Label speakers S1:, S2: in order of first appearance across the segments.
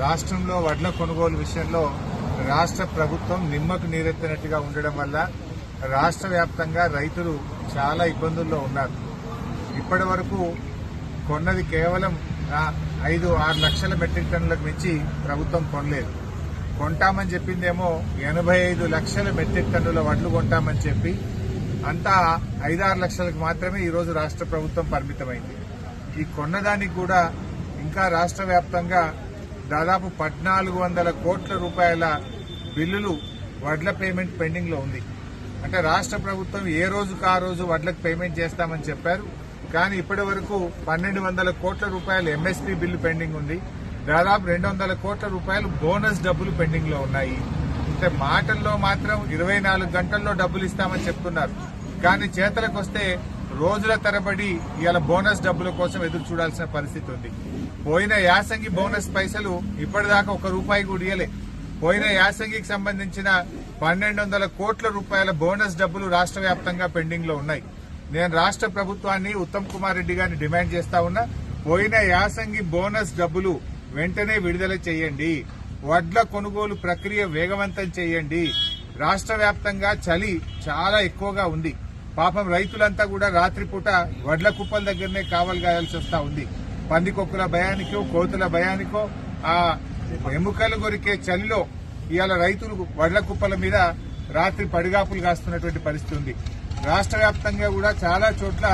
S1: రాష్ట్రంలో వడ్ల కొనుగోలు విషయంలో రాష్ట్ర ప్రభుత్వం నిమ్మకు నీరెత్తినట్టుగా ఉండడం వల్ల రాష్ట్ర వ్యాప్తంగా రైతులు చాలా ఇబ్బందుల్లో ఉన్నారు. ఇప్పటి వరకు కొన్నది కేవలం ఐదు ఆరు లక్షల మెట్రిక్ టన్నులకు మించి ప్రభుత్వం కొనలేదు. కొంటామని చెప్పిందేమో ఎనభై ఐదు లక్షల మెట్రిక్ టన్నుల వడ్లు కొంటామని చెప్పి అంతా ఐదారు లక్షలకు మాత్రమే ఈరోజు రాష్ట్ర ప్రభుత్వం పరిమితమైంది. ఈ కొన్నదానికి కూడా ఇంకా రాష్ట్ర వ్యాప్తంగా దాదాపు పద్నాలుగు వందల కోట్ల రూపాయల బిల్లులు వడ్ల పేమెంట్ పెండింగ్లో ఉంది. అంటే రాష్ట్ర ప్రభుత్వం ఏ రోజుకు ఆ రోజు వడ్లకు పేమెంట్ చేస్తామని చెప్పారు. కానీ ఇప్పటి వరకు పన్నెండు వందల కోట్ల రూపాయలు ఎంఎస్పీ బిల్లు పెండింగ్ ఉంది. దాదాపు రెండు వందల కోట్ల రూపాయలు బోనస్ డబ్బులు పెండింగ్లో ఉన్నాయి. అంటే మాటల్లో మాత్రం ఇరవై నాలుగు గంటల్లో డబ్బులు ఇస్తామని చెప్తున్నారు. కానీ చేతలకు వస్తే రోజుల తరబడి ఇవాళ బోనస్ డబ్బుల కోసం ఎదురు చూడాల్సిన పరిస్థితి ఉంది. పోయిన యాసంగి బోనస్ పైసలు ఇప్పటిదాకా ఒక రూపాయి కూడా ఇయ్యలే. పోయిన యాసంగికి సంబంధించిన పన్నెండు వందల కోట్ల రూపాయల బోనస్ డబ్బులు రాష్ట్ర వ్యాప్తంగా పెండింగ్లో ఉన్నాయి. నేను రాష్ట్ర ప్రభుత్వాన్ని ఉత్తమ్ కుమార్ రెడ్డి గారిని డిమాండ్ చేస్తా ఉన్నా పోయిన యాసంగి బోనస్ డబ్బులు వెంటనే విడుదల చేయండి. వడ్ల కొనుగోలు ప్రక్రియ వేగవంతం చేయండి. రాష్ట్ర వ్యాప్తంగా చలి చాలా ఎక్కువగా ఉంది. పాపం రైతులంతా కూడా రాత్రిపూట వడ్ల కుప్పల దగ్గరనే కావలగాయాల్సి వస్తా ఉంది. పందికొక్కుల భయానికో కోతుల భయానికో ఆ ఎముకలు కొరికే చలిలో ఇవాళ రైతులు వడ్ల కుప్పల మీద రాత్రి పడిగాపులు కాస్తున్నటువంటి పరిస్థితి ఉంది. రాష్ట్ర వ్యాప్తంగా కూడా చాలా చోట్ల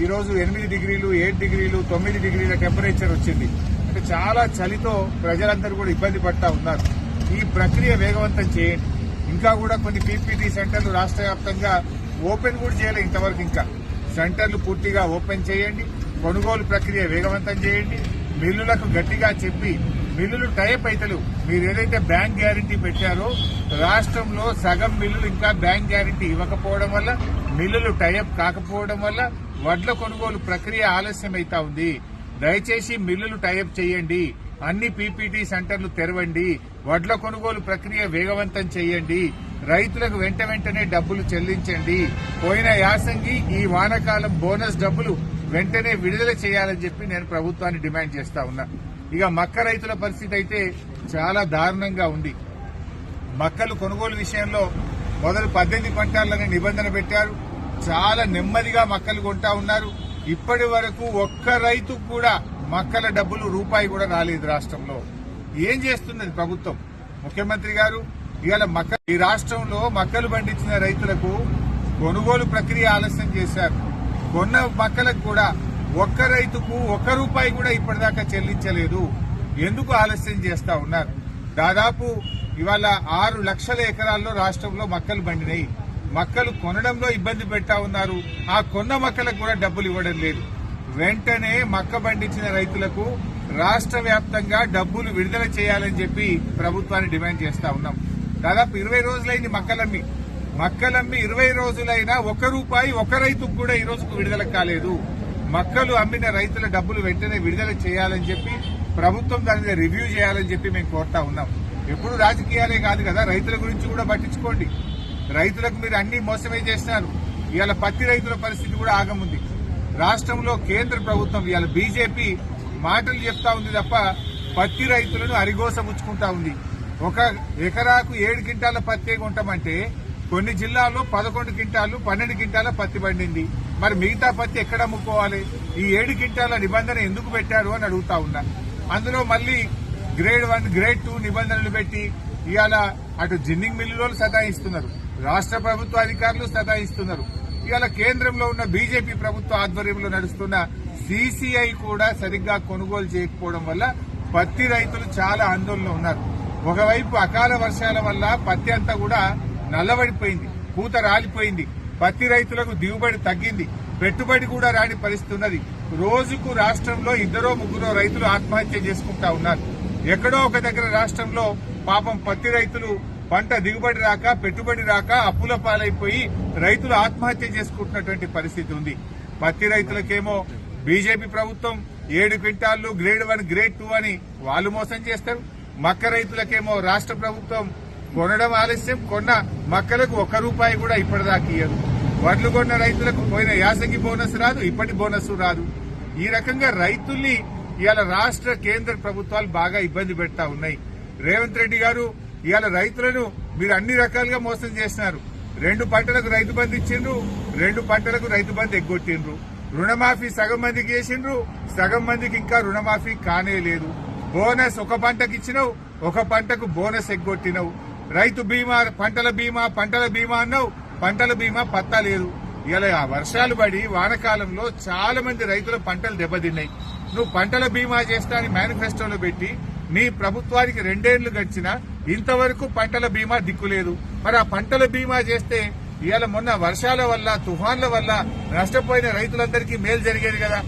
S1: ఈ రోజు ఎనిమిది డిగ్రీలు ఏడు డిగ్రీలు తొమ్మిది డిగ్రీల టెంపరేచర్ వచ్చింది. అంటే చాలా చలితో ప్రజలందరూ కూడా ఇబ్బంది పడతా ఉన్నారు. ఈ ప్రక్రియ వేగవంతం చేయండి. ఇంకా కూడా కొన్ని పీపీటీ సెంటర్లు రాష్ట్ర వ్యాప్తంగా ఓపెన్ కూడా చేయలేదు ఇంతవరకు ఇంకా. సెంటర్లు పూర్తిగా ఓపెన్ చేయండి. కొనుగోలు ప్రక్రియ వేగవంతం చేయండి. మిల్లులకు గట్టిగా చెప్పి మిల్లులు టైప్ అయితలు మీరు ఏదైతే బ్యాంక్ గ్యారంటీ పెట్టారో రాష్ట్రంలో సగం మిల్లులు ఇంకా బ్యాంక్ గ్యారంటీ ఇవ్వకపోవడం వల్ల మిల్లులు టైప్ కాకపోవడం వల్ల వడ్ల కొనుగోలు ప్రక్రియ ఆలస్యం అవుతా ఉంది. దయచేసి మిల్లులు టైప్ చేయండి. అన్ని పీపీటీ సెంటర్లు తెరవండి. వడ్ల కొనుగోలు ప్రక్రియ వేగవంతం చేయండి. రైతులకు వెంట వెంటనే డబ్బులు చెల్లించండి. పోయిన యాసంగి ఈ వానకాలం బోనస్ డబ్బులు వెంటనే విడుదల చేయాలని చెప్పి నేను ప్రభుత్వాన్ని డిమాండ్ చేస్తా ఉన్నా. ఇక మక్క రైతుల పరిస్థితి అయితే చాలా దారుణంగా ఉంది. మక్కలు కొనుగోలు విషయంలో మొదలు పద్దెనిమిది పంటాలని నిబంధన పెట్టారు. చాలా నెమ్మదిగా మక్కలు కొంటా ఉన్నారు. ఇప్పటి వరకు ఒక్క రైతు కూడా మక్కల డబ్బులు రూపాయి కూడా రాలేదు రాష్ట్రంలో. ఏం చేస్తున్నది ప్రభుత్వం? ముఖ్యమంత్రి గారు ఇవాళ మక్క ఈ రాష్ట్రంలో మక్కలు పండించిన రైతులకు కొనుగోలు ప్రక్రియ ఆలస్యం చేశారు. కొన్న మక్కలకు కూడా ఒక్క రైతుకు ఒక్క రూపాయి కూడా ఇప్పటిదాకా చెల్లించలేదు. ఎందుకు ఆలస్యం చేస్తా ఉన్నారు? దాదాపు ఇవాళ ఆరు లక్షల ఎకరాల్లో రాష్ట్రంలో మక్కలు పండినాయి. మక్కలు కొనడంలో ఇబ్బంది పెట్టా ఉన్నారు. ఆ కొన్న మక్కలకు కూడా డబ్బులు ఇవ్వడం లేదు. వెంటనే మక్క పండించిన రైతులకు రాష్ట్ర వ్యాప్తంగా డబ్బులు విడుదల చేయాలని చెప్పి ప్రభుత్వాన్ని డిమాండ్ చేస్తా ఉన్నాం. దాదాపు ఇరవై రోజులైంది మక్కలమ్మి. మక్కలమ్మి ఇరవై రోజులైనా ఒక రూపాయి ఒక రైతుకు కూడా ఈ రోజుకు విడుదల కాలేదు. మక్కలు అమ్మిన రైతుల డబ్బులు వెంటనే విడుదల చేయాలని చెప్పి ప్రభుత్వం దాని మీద రివ్యూ చేయాలని చెప్పి మేము కోరుతా ఉన్నాం. ఎప్పుడు రాజకీయాలే కాదు కదా రైతుల గురించి కూడా పట్టించుకోండి. రైతులకు మీరు అన్ని మోసమే చేస్తున్నారు. ఇవాళ పత్తి రైతుల పరిస్థితి కూడా ఆగముంది. రాష్ట్రంలో కేంద్ర ప్రభుత్వం ఇవాళ బీజేపీ మాటలు చెప్తా ఉంది తప్ప పత్తి రైతులను అరిగోసముచ్చుకుంటా ఉంది. ఒక ఎకరాకు ఏడు క్వింటాల పత్తి కొంటామంటే కొన్ని జిల్లాల్లో పదకొండు క్వింటాలు పన్నెండు క్వింటాల పత్తి పండింది. మరి మిగతా పత్తి ఎక్కడ అమ్ముకోవాలి? ఈ ఏడు క్వింటాల నిబంధన ఎందుకు పెట్టారు అని అడుగుతా ఉన్నా. అందులో మళ్ళీ గ్రేడ్ వన్ గ్రేడ్ టూ నిబంధనలు పెట్టి ఇవాళ అటు జిన్నింగ్ మిల్లులో సతాయిస్తున్నారు. రాష్ట్ర ప్రభుత్వ అధికారులు సతాయిస్తున్నారు. ఇవాళ కేంద్రంలో ఉన్న బీజేపీ ప్రభుత్వ ఆధ్వర్యంలో నడుస్తున్న సీసీఐ కూడా సరిగ్గా కొనుగోలు చేయకపోవడం వల్ల పత్తి రైతులు చాలా ఆందోళన ఉన్నారు. ఒకవైపు అకాల వర్షాల వల్ల పత్తి అంతా కూడా నల్లబడిపోయింది పూత రాలిపోయింది పత్తి రైతులకు దిగుబడి తగ్గింది పెట్టుబడి కూడా రాని పరిస్థితి ఉన్నది. రోజుకు రాష్ట్రంలో ఇద్దరో ముగ్గురో రైతులు ఆత్మహత్య చేసుకుంటా ఉన్నారు. ఎక్కడో ఒక దగ్గర రాష్ట్రంలో పాపం పత్తి రైతులు పంట దిగుబడి రాక పెట్టుబడి రాక అప్పుల పాలైపోయి రైతులు ఆత్మహత్య చేసుకుంటున్నటువంటి పరిస్థితి ఉంది. పత్తి రైతులకేమో బీజేపీ ప్రభుత్వం ఏడు క్వింటాళ్ళు గ్రేడ్ వన్ గ్రేడ్ టూ అని వాళ్ళు మోసం చేస్తారు. మక్క రైతులకేమో రాష్ట్ర ప్రభుత్వం కొనడం ఆలస్యం కొన్న మక్కలకు ఒక్క రూపాయి కూడా ఇప్పటిదాకా ఇయ్యదు వడ్లు కొన్న రైతులకు పోయిన యాసంగి బోనస్ రాదు ఇప్పటి బోనస్ రాదు. ఈ రకంగా రైతుల్ని ఇవాళ రాష్ట్ర కేంద్ర ప్రభుత్వాలు బాగా ఇబ్బంది పెడతా ఉన్నాయి. రేవంత్ రెడ్డి గారు ఇవాళ రైతులను మీరు అన్ని రకాలుగా మోసం చేసినారు. రెండు పంటలకు రైతు బంధు ఇచ్చిండ్రు రెండు పంటలకు రైతు బంధు ఎగ్గొట్టిండ్రు. రుణమాఫీ సగం మందికి చేసిండ్రు సగం మందికి ఇంకా రుణమాఫీ కానే లేదు. బోనస్ ఒక పంటకి ఇచ్చినావు ఒక పంటకు బోనస్ ఎగ్గొట్టినవు. రైతు బీమా పంటల బీమా పంటల బీమా అన్నావు. పంటల బీమా పత్తా లేదు. ఇలా ఆ వర్షాలు పడి వానకాలంలో చాలా మంది రైతుల పంటలు దెబ్బతిన్నాయి. నువ్వు పంటల బీమా చేస్తా అని మేనిఫెస్టోలో పెట్టి నీ ప్రభుత్వానికి రెండేళ్ళు గడిచినా ఇంతవరకు పంటల బీమా దిక్కులేదు మరి ఆ పంటల బీమా చేస్తే ఇవాళ మొన్న వర్షాల వల్ల తుఫాన్ల వల్ల నష్టపోయిన రైతులందరికీ మేలు జరిగేది కదా.